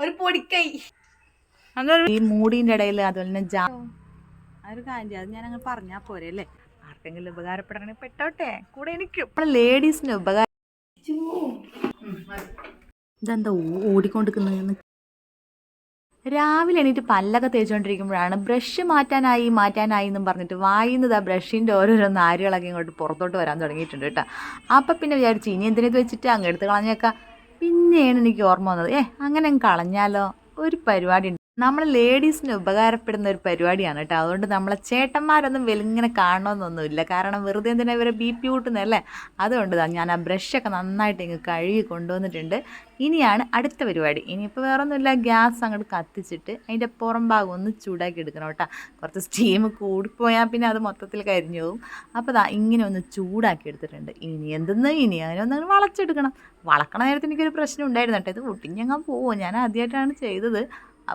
ഒരു പൊടിക്കൈ. ഈ മൂടിന്റെ ഇടയിൽ അതുപോലെ തന്നെ ജാ അതൊരു കാര്യം അത് ഞാൻ അങ്ങനെ പറഞ്ഞാ പോരെ അല്ലേ? ആർക്കെങ്കിലും ഉപകാരപ്പെടണേ പെട്ടോട്ടെ. കൂടെ എനിക്ക്. ഇപ്പൊ ലേഡീസിന് ഉപകാരം ഇതെന്താ ഓടിക്കൊണ്ടിരിക്കുന്നത് രാവിലെ എണീറ്റ് പല്ലൊക്കെ തേച്ചുകൊണ്ടിരിക്കുമ്പോഴാണ് ബ്രഷ് മാറ്റാനായി മാറ്റാനായി എന്നും പറഞ്ഞിട്ട് വായിന്നത് ആ ബ്രഷിന്റെ ഓരോരോ നാരുകളൊക്കെ ഇങ്ങോട്ട് പുറത്തോട്ട് വരാൻ തുടങ്ങിയിട്ടുണ്ട് കേട്ടോ. അപ്പം പിന്നെ വിചാരിച്ചു ഇനി എന്തിനത് വെച്ചിട്ട് അങ്ങ് എടുത്ത് കളഞ്ഞേക്കാം? പിന്നെയാണ് എനിക്ക് ഓർമ്മ വന്നത്. ഏ അങ്ങനെ അങ്ങ് കളഞ്ഞാലോ? ഒരു പരിപാടി നമ്മൾ ലേഡീസിന് ഉപകാരപ്പെടുന്ന ഒരു പരിപാടിയാണ് കേട്ടോ. അതുകൊണ്ട് നമ്മളെ ചേട്ടന്മാരൊന്നും വെലിങ്ങനെ കാണണമെന്നൊന്നുമില്ല കാരണം വെറുതെ എന്തിനാ ഇവരെ ബി പി കൂട്ടുന്നതല്ലേ അതുകൊണ്ട് ഞാൻ ആ ബ്രഷൊക്കെ നന്നായിട്ട് ഇങ്ങ് കഴുകി കൊണ്ടുവന്നിട്ടുണ്ട്. ഇനിയാണ് അടുത്ത പരിപാടി. ഇനിയിപ്പോൾ വേറെ ഒന്നുമില്ല ഗ്യാസ് അങ്ങോട്ട് കത്തിച്ചിട്ട് അതിന്റെ പുറം ഭാഗം ഒന്ന് ചൂടാക്കി എടുക്കണം കേട്ടോ. കുറച്ച് സ്റ്റീം കൂടിപ്പോയാൽ പിന്നെ അത് മൊത്തത്തിൽ കരിഞ്ഞു പോകും. അപ്പോൾ ദാ ഇങ്ങനെ ഒന്ന് ചൂടാക്കി എടുത്തിട്ടുണ്ട്. ഇനി എന്തെന്ന്? ഇനി അങ്ങനെ ഒന്ന് വളച്ചെടുക്കണം. വളക്കണ നേരത്തെ എനിക്കൊരു പ്രശ്നം ഉണ്ടായിരുന്നു കേട്ടോ. ഇത് ഒട്ടിഞ്ഞങ്ങാൻ പോവോ? ഞാൻ ആദ്യമായിട്ടാണ് ചെയ്തത്.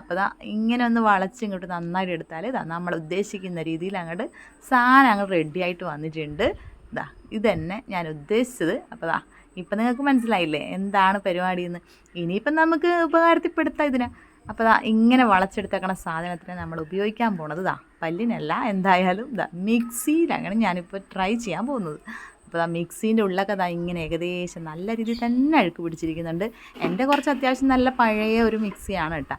അപ്പോൾ ഇങ്ങനെ ഒന്ന് വളച്ച് ഇങ്ങോട്ട് നന്നായിട്ട് എടുത്താൽ ഇതാ നമ്മൾ ഉദ്ദേശിക്കുന്ന രീതിയിൽ അങ്ങോട്ട് സാധനം അങ്ങോട്ട് റെഡി ആയിട്ട് വന്നിട്ടുണ്ട്. ഇതാ ഇതന്നെ ഞാൻ ഉദ്ദേശിച്ചത്. അപ്പോൾ ദാ ഇപ്പം നിങ്ങൾക്ക് മനസ്സിലായില്ലേ എന്താണ് പരിപാടി എന്ന് ഇനിയിപ്പം നമുക്ക് ഉപകാരത്തിൽപ്പെടുത്താം ഇതിനെ. അപ്പോൾ ദാ ഇങ്ങനെ വളച്ചെടുത്തേക്കണ സാധനത്തിന് നമ്മൾ ഉപയോഗിക്കാൻ പോണത് ദാ പല്ലിനല്ല എന്തായാലും ദാ മിക്സിയിലാണ് ഞാനിപ്പോൾ ട്രൈ ചെയ്യാൻ പോകുന്നത്. അപ്പോൾ ആ മിക്സീന്റെ ഉള്ളൊക്കെ ദാ ഇങ്ങനെ ഏകദേശം നല്ല രീതിയിൽ തന്നെ അഴുക്ക് പിടിച്ചിരിക്കുന്നുണ്ട്. എന്റെ കുറച്ച് അത്യാവശ്യം നല്ല പഴയ ഒരു മിക്സിയാണ് കേട്ടോ.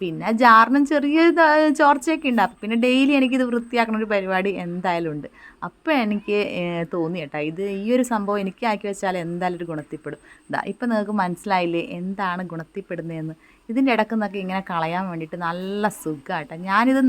പിന്നെ ജാറിനും ചെറിയ ചോർച്ചയൊക്കെ ഉണ്ട്. അപ്പം പിന്നെ ഡെയിലി എനിക്കിത് വൃത്തിയാക്കണ ഒരു പരിപാടി എന്തായാലും ഉണ്ട്. അപ്പോൾ എനിക്ക് തോന്നി കേട്ടോ ഇത് ഈ ഒരു സംഭവം എനിക്ക് ആക്കി വെച്ചാൽ എന്തായാലും ഒരു ഗുണത്തിൽപ്പെടും. ഇതാ ഇപ്പം നിങ്ങൾക്ക് മനസ്സിലായില്ലേ എന്താണ് ഗുണത്തിൽപ്പെടുന്നതെന്ന്? ഇതിന്റെ ഇടയ്ക്ക് നിന്നൊക്കെ ഇങ്ങനെ കളയാൻ വേണ്ടിയിട്ട് നല്ല സുഖമായിട്ടോ ഞാനിത്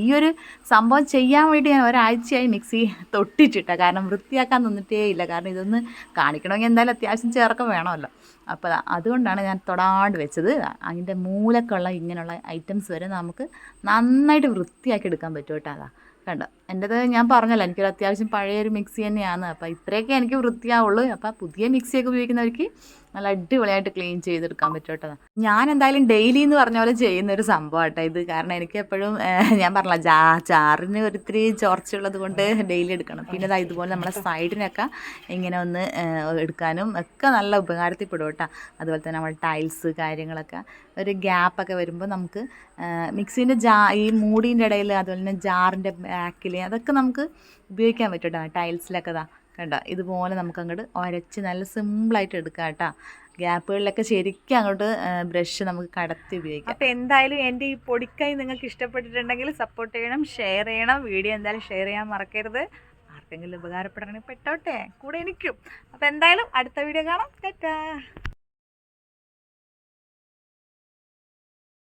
ഈ ഒരു സംഭവം ചെയ്യാൻ വേണ്ടി ഞാൻ ഒരാഴ്ചയായി മിക്സി തൊട്ടിട്ടിട്ട. കാരണം വൃത്തിയാക്കാൻ നിന്നിട്ടേ ഇല്ല കാരണം ഇതൊന്ന് കാണിക്കണമെങ്കിൽ എന്തായാലും അത്യാവശ്യം ചേർക്കം വേണമല്ലോ. അപ്പോൾ അതുകൊണ്ടാണ് ഞാൻ തൊടാണ്ട് വെച്ചത്. അതിന്റെ മൂലക്കുള്ള ഇങ്ങനെയുള്ള ഐറ്റംസ് വരെ നമുക്ക് നന്നായിട്ട് വൃത്തിയാക്കി എടുക്കാൻ പറ്റും കേട്ടോ അതാ. കണ്ടോ? എന്റെത് ഞാൻ പറഞ്ഞല്ലോ എനിക്കൊരു അത്യാവശ്യം പഴയൊരു മിക്സി തന്നെയാണ്. അപ്പോൾ ഇത്രയൊക്കെ എനിക്ക് വൃത്തിയാവുള്ളൂ. അപ്പോൾ പുതിയ മിക്സിയൊക്കെ ഉപയോഗിക്കുന്നവർക്ക് നല്ല അടിപൊളിയായിട്ട് ക്ലീൻ ചെയ്തെടുക്കാൻ പറ്റും കേട്ടോ. ഞാൻ എന്തായാലും ഡെയിലി എന്ന് പറഞ്ഞ പോലെ ചെയ്യുന്ന ഒരു സംഭവം കേട്ടോ ഇത്. കാരണം എനിക്ക് എപ്പോഴും ഞാൻ പറഞ്ഞില്ല ജാ ചാറിന് ഒരിത്തിരി ചോർച്ചയുള്ളത് കൊണ്ട് ഡെയിലി എടുക്കണം. പിന്നെ ഇതാ ഇതുപോലെ നമ്മളെ സൈഡിനൊക്കെ ഇങ്ങനെ ഒന്ന് എടുക്കാനും ഒക്കെ നല്ല ഉപകാരത്തിൽപ്പെടും കേട്ടോ. അതുപോലെ തന്നെ നമ്മൾ ടൈൽസ് കാര്യങ്ങളൊക്കെ ഒരു ഗ്യാപ്പൊക്കെ വരുമ്പോൾ നമുക്ക് മിക്സീന്റെ ജാ ഈ മൂടീന്റെ ഇടയിൽ അതുപോലെ തന്നെ ജാറിന്റെ ബാക്കിൽ അതൊക്കെ നമുക്ക് ഉപയോഗിക്കാൻ പറ്റും കേട്ടോ ടൈൽസിലൊക്കെ ഇതാ കണ്ടോ? ഇതുപോലെ നമുക്ക് അങ്ങോട്ട് ഉരച്ച് നല്ല സിമ്പിളായിട്ട് എടുക്കാം കേട്ടോ ഗ്യാപ്പുകളിലൊക്കെ ശരിക്കും അങ്ങോട്ട് ബ്രഷ് നമുക്ക് കടത്തി ഉപയോഗിക്കാം. അപ്പോൾ എന്തായാലും എന്റെ ഈ പൊടിക്കൈ നിങ്ങൾക്ക് ഇഷ്ടപ്പെട്ടിട്ടുണ്ടെങ്കിൽ സപ്പോർട്ട് ചെയ്യണം ഷെയർ ചെയ്യണം. വീഡിയോ എന്തായാലും ഷെയർ ചെയ്യാൻ മറക്കരുത്. ആർക്കെങ്കിലും ഉപകാരപ്പെടണമെങ്കിൽ പെട്ടോട്ടെ. കൂടെ എനിക്കും. അപ്പോൾ എന്തായാലും അടുത്ത വീഡിയോ കാണാം. ടാറ്റാ.